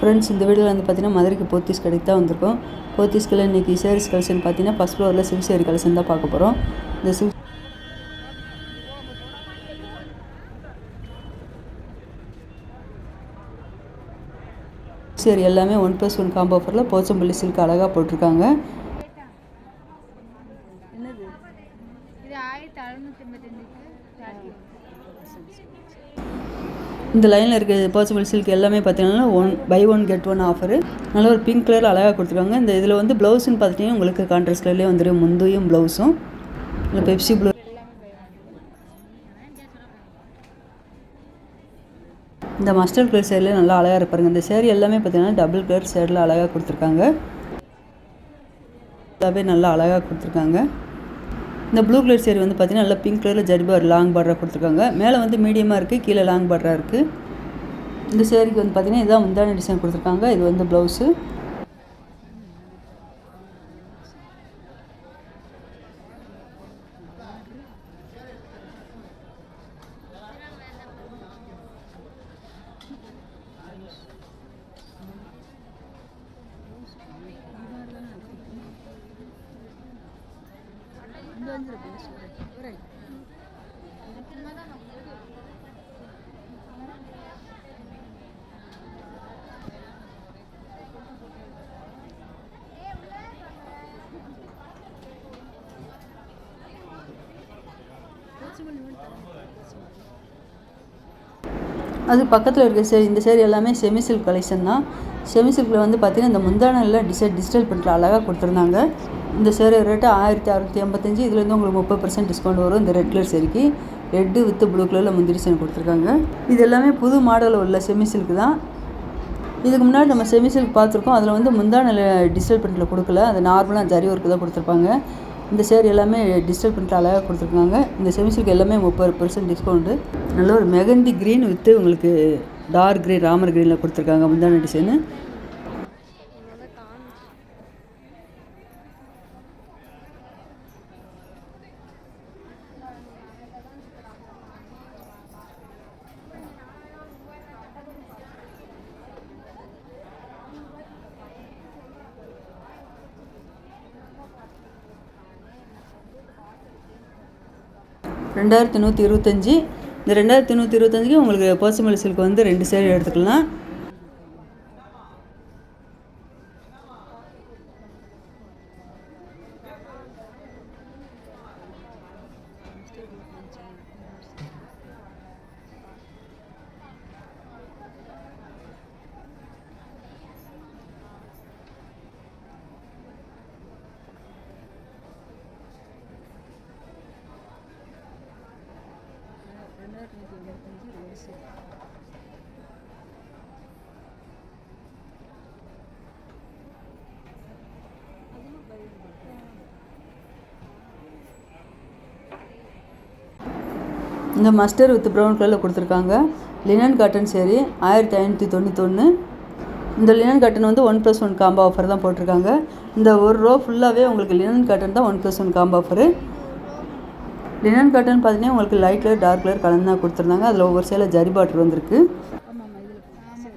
Friends இந்த வீடியோவில் வந்து பார்த்திங்கன்னா மதுரைக்கு போத்தீஸ் கடைக்கு தான் வந்திருக்கோம். போத்தீஸ்கில் இன்றைக்கி சேரீஸ் கலெக்ஷன் பார்த்தீங்கன்னா ஃபஸ்ட் ஃப்ளோரில் சில்க் சேரீ கலெக்ஷன் தான் பார்க்க போகிறோம் இந்த சில்க் சரி எல்லாமே ஒன் ப்ளஸ் ஒன் காம்போ ஆஃபரில் போச்சம்பள்ளி சில்க் அழகாக போட்டிருக்காங்க இது ஆயிரத்தி அறுநூத்தி எண்பத்தஞ்சுக்கு ஸ்டார்டிங் இந்த லைனில் இருக்க போச்சம்பள்ளி சில்க் எல்லாமே பார்த்தீங்கன்னா one buy one get one offer நல்ல ஒரு பிங்க் கலர் அழகாக கொடுத்துருக்காங்க. இந்த இதில் வந்து ப்ளவுஸ்னு பார்த்துட்டிங்கன்னா உங்களுக்கு கான்ட்ராஸ்ட் கலர்லேயே வந்துடும் முந்தையும் ப்ளவுஸும் இல்லை பெப்சி ப்ளூ இந்த மஸ்டர்ட் கலர் சேரில் நல்லா அழகாக இருப்பாருங்க இந்த சேரீ எல்லாமே பார்த்தீங்கன்னா டபுள் கலர் சேரில் அழகாக கொடுத்துருக்காங்க. எல்லாமே நல்லா அழகாக கொடுத்துருக்காங்க. இந்த ப்ளூ கலர் சேரீ வந்து பார்த்தீங்கன்னா நல்லா பிங்க் கலரில் ஜரி பார் லாங் பார்டராக கொடுத்துருக்காங்க. மேலே வந்து மீடியமாக இருக்குது கீழே லாங் பார்டராக இருக்குது இந்த சேரீக்கு வந்து பார்த்தீங்கன்னா இதான் முந்தான டிசைன் கொடுத்துருக்காங்க. இது வந்து ப்ளவுஸு அது பக்கத்தில் இருக்க சரி இந்த சேரீ எல்லாமே செமி சில்க் கலெக்ஷன் தான். செமி சில்கில் வந்து பார்த்தீங்கன்னா இந்த முந்தானில் டிசை டிஜிட்டல் பிரிண்டில் அழகாக கொடுத்துருந்தாங்க. இந்த சேரீ ரேட்டு ஆயிரத்தி அறுநூத்தி எண்பத்தஞ்சு இதுலேருந்து உங்களுக்கு முப்பது பர்சன்ட் டிஸ்கவுண்ட் வரும். இந்த ரெட் கலர் சேரீக்கு ரெட்டு வித்து ப்ளூ கலரில் முந்திரி டிசைன் கொடுத்துருக்காங்க. இது எல்லாமே புது மாடலில் உள்ள செமி சில்க் தான். இதுக்கு முன்னாடி நம்ம செமி சில்க் பார்த்துருக்கோம். அதில் வந்து முந்தானில் டிஜிட்டல் பிரிண்டில் கொடுக்கல. அது நார்மலாக ஜரி ஒர்க்கு தான் கொடுத்துருப்பாங்க. இந்த சேர் எல்லாமே டிஜிட்டல் பிரிண்ட் அழகாக கொடுத்துருக்காங்க. இந்த செமி சில்க் எல்லாமே முப்பது பர்சன்ட் டிஸ்கவுண்ட்டு நல்ல ஒரு மெகந்தி க்ரீன் வித்து உங்களுக்கு டார்க் க்ரீன் ராமர் க்ரீனில் கொடுத்துருக்காங்க முந்தான டிசைனு ரெண்டாயிரத்தி நூற்றி இருபத்தஞ்சி. இந்த ரெண்டாயிரத்தி நூற்றி இருபத்தஞ்சிக்கு உங்களுக்கு பர்சமல் சில்க் வந்து ரெண்டு சேரீ எடுத்துக்கலாம். இந்த மஸ்டர் வித் ப்ரௌன் கலரில் கொடுத்துருக்காங்க. லினன் காட்டன் சேரீ ஆயிரத்தி ஐநூற்றி தொண்ணூத்தொன்று இந்த லினன் காட்டன் வந்து one plus one combo offer தான் போட்டிருக்காங்க. இந்த ஒரு ரோ ஃபுல்லாகவே உங்களுக்கு லினன் காட்டன் தான் one plus one combo offer linen cotton பார்த்தீங்கன்னா உங்களுக்கு லைட் கலர் டார்க் கலர் கலந்து தான் கொடுத்துருந்தாங்க. அதில் ஒவ்வொரு சேலை ஜரி பாட்ரு வந்திருக்கு.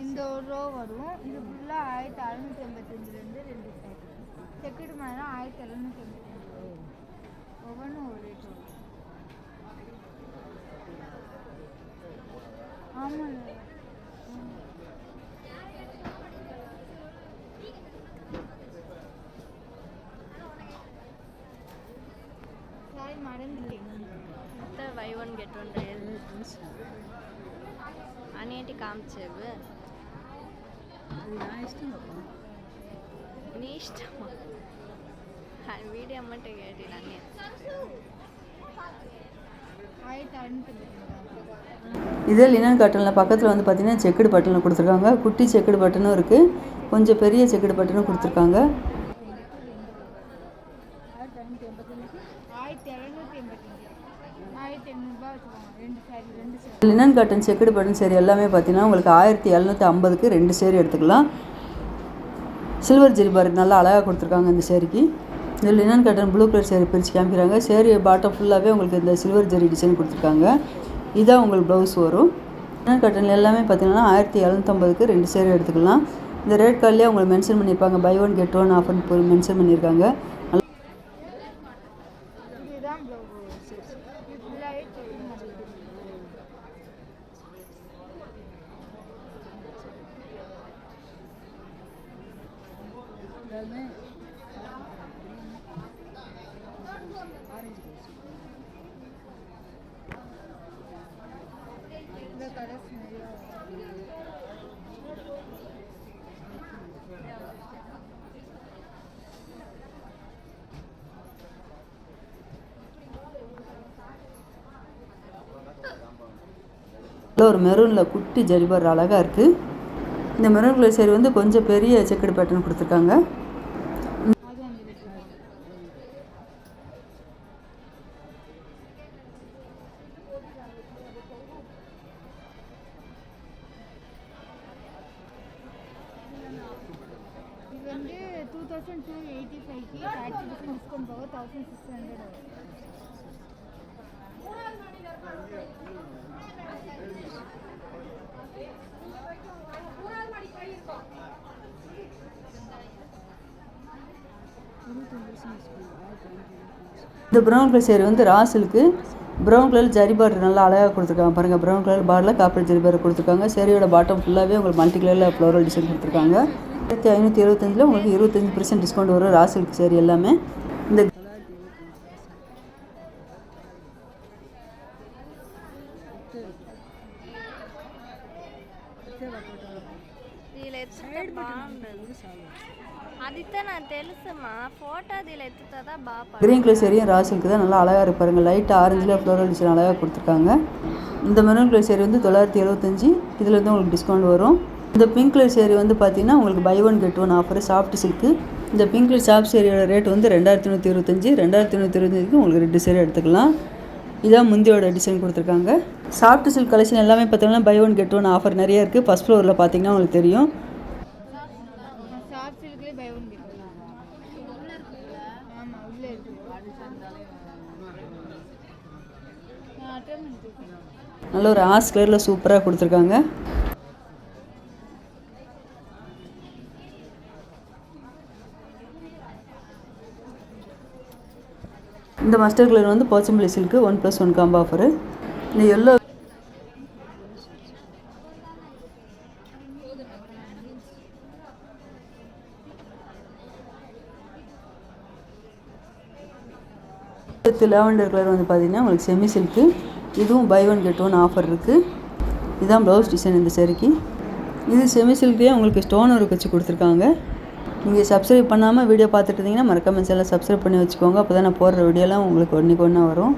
இந்த ஒரு ரோ வரும். இது ஃபுல்லாக ஆயிரத்தி எண்பத்தஞ்சிலேருந்து ரெண்டு மாதிரி ஆயிரத்தி எண்பத்தஞ்சு ஒவ்வொன்றும் ஒரு ரேட் வரும் ஆமாண்ணா சாரி மறந்துட்டேன் buy one get one real అనేటి కాంచేవ్ అది నా ఇష్టం నీ ఇష్టం వీడియో అమ్మంటే అన్నీ இதே லினன் காட்டனில் பக்கத்தில் வந்து பார்த்தீங்கன்னா செக்குடு பட்டன் கொடுத்துருக்காங்க. குட்டி செக்குடு பட்டனும் இருக்குது கொஞ்சம் பெரிய செக்குடு பட்டனும் கொடுத்துருக்காங்க. Linen cotton checked button sari எல்லாமே பார்த்தீங்கன்னா உங்களுக்கு ஆயிரத்தி எழுநூற்றி ஐம்பதுக்கு ரெண்டு சேரீ எடுத்துக்கலாம். சில்வர் ஜெரி பாருக்கு நல்லா அழகாக கொடுத்துருக்காங்க இந்த சேரீக்கு. இந்த linen cotton blue colour sari பிரித்து காமிக்கிறாங்க. சேரீ பாட்டம் ஃபுல்லாகவே உங்களுக்கு இந்த சில்வர் ஜெரி டிசைன் கொடுத்துருக்காங்க. இதான் உங்களுக்கு ப்ளவுஸ் வரும். லினன் காட்டன் எல்லாமே பார்த்தீங்கன்னா ஆயிரத்தி எழுநூற்றம்பதுக்கு ரெண்டு சேரீ எடுத்துக்கலாம். இந்த ரேட் கார்டிலே உங்களுக்கு மென்ஷன் பண்ணியிருப்பாங்க. பை ஒன் கெட் ஒன் ஆஃபர்னு மென்ஷன் பண்ணியிருக்காங்க இதுதான் ப்ளவுஸ் இது ஃபுல்லாகவே செயின் மாதிரி இந்த கலர்ஸ் நிறையா நல்ல ஒரு மெரூனில் குட்டி ஜரிபார் அழகாக இருக்குது இந்த மெரூன் கலர் சேரீ வந்து கொஞ்சம் பெரிய செக்கடு பேட்டர்ன் கொடுத்துருக்காங்க. வந்து வந்து டூ தௌசண்ட் டூ எயிட்டி ஃபைவ்க்கு தேர்ட்டி பர்சன்ட் டிஸ்கவுண்ட் போக தௌசண்ட் சிக்ஸ் ஹண்ட்ரட் வரும் இந்த ப்ரௌன் கலர் சேரீ வந்து ராசிலுக்கு ப்ரௌன் கலர் ஜரி பார்டர் நல்லா அழகாக கொடுத்துருக்காங்க. பாருங்கள் ப்ரௌன் கலர் பார்டரில் காப்பர் ஜரி பார்டர் கொடுத்துருக்காங்க. சேரீயோட பாட்டம் ஃபுல்லாகவே உங்களுக்கு மல்டி கலரில் ஃப்ளோரல் டிசைன் கொடுத்துருக்காங்க. ஆயிரத்தி ஐநூற்றி இருபத்தஞ்சில் உங்களுக்கு இருபத்தஞ்சி பர்சன்ட் டிஸ்கவுண்ட் வரும் ராசிலுக்கு சேரீ எல்லாமே. இந்த దీనిలో ఎత్తుతే బాగుండదు అదితే నాకు తెలుసమ్మా ఫోటో దీనిలో ఎత్తుతుందా బాగా கிரீன் கலர் சேரியும் ராசிலுக்கு தான் நல்லா அழகாக இருக்கு பாருங்க லைட் ஆரஞ்சில் ஃப்ளோரல் டிசைன் அழகாக கொடுத்துருக்காங்க இந்த மெரூன் கலர் சேரீ வந்து தொள்ளாயிரத்தி எழுபத்தஞ்சி இதில் வந்து உங்களுக்கு டிஸ்கவுண்ட் வரும் இந்த பிங்க் கலர் சேரீ வந்து பார்த்தீங்கன்னா உங்களுக்கு buy one get one offer soft silk இந்த பிங்க் கலர் சாஃப்ட் சேரீயோட ரேட் வந்து ரெண்டாயிரத்தி நூற்றி இருபத்தஞ்சி ரெண்டாயிரத்தி நூற்றி இருபத்தஞ்சுக்கு உங்களுக்கு ரெண்டு சேரீ எடுத்துக்கலாம் இதான் முந்தியோட டிசைன் கொடுத்துருக்காங்க. சாஃப்ட் சில்க் கலெக்ஷன் எல்லாமே பார்த்தீங்கன்னா buy one get one offer நிறைய இருக்குது ஃபஸ்ட் ஃப்ளோரில் பார்த்தீங்கன்னா உங்களுக்கு தெரியும். நல்ல ஒரு ஆஸ் கலரில் சூப்பராக கொடுத்துருக்காங்க. இந்த மஸ்டர் கலர் வந்து Pochampalli silk one plus one combo offer இந்த எல்லோ லாவெண்டர் கலர் வந்து பார்த்தீங்கன்னா உங்களுக்கு செமி சில்க்கு இதுவும் buy one get one offer இருக்குது இதுதான் ப்ளவுஸ் டிசைன் இந்த சரிக்கு இது செமி சில்க்லேயே உங்களுக்கு ஸ்டோன் ஒர்க் வச்சு கொடுத்துருக்காங்க. நீங்கள் சப்ஸ்கிரைப் பண்ணாமல் வீடியோ பார்த்துட்டு இருந்தீங்கன்னா மறக்காம சேனலை சப்ஸ்கிரைப் பண்ணி வச்சுக்கோங்க. அப்போ தான் நான் போடுற வீடியோலாம் உங்களுக்கு ஒன்றைக்கு ஒன்றா வரும்.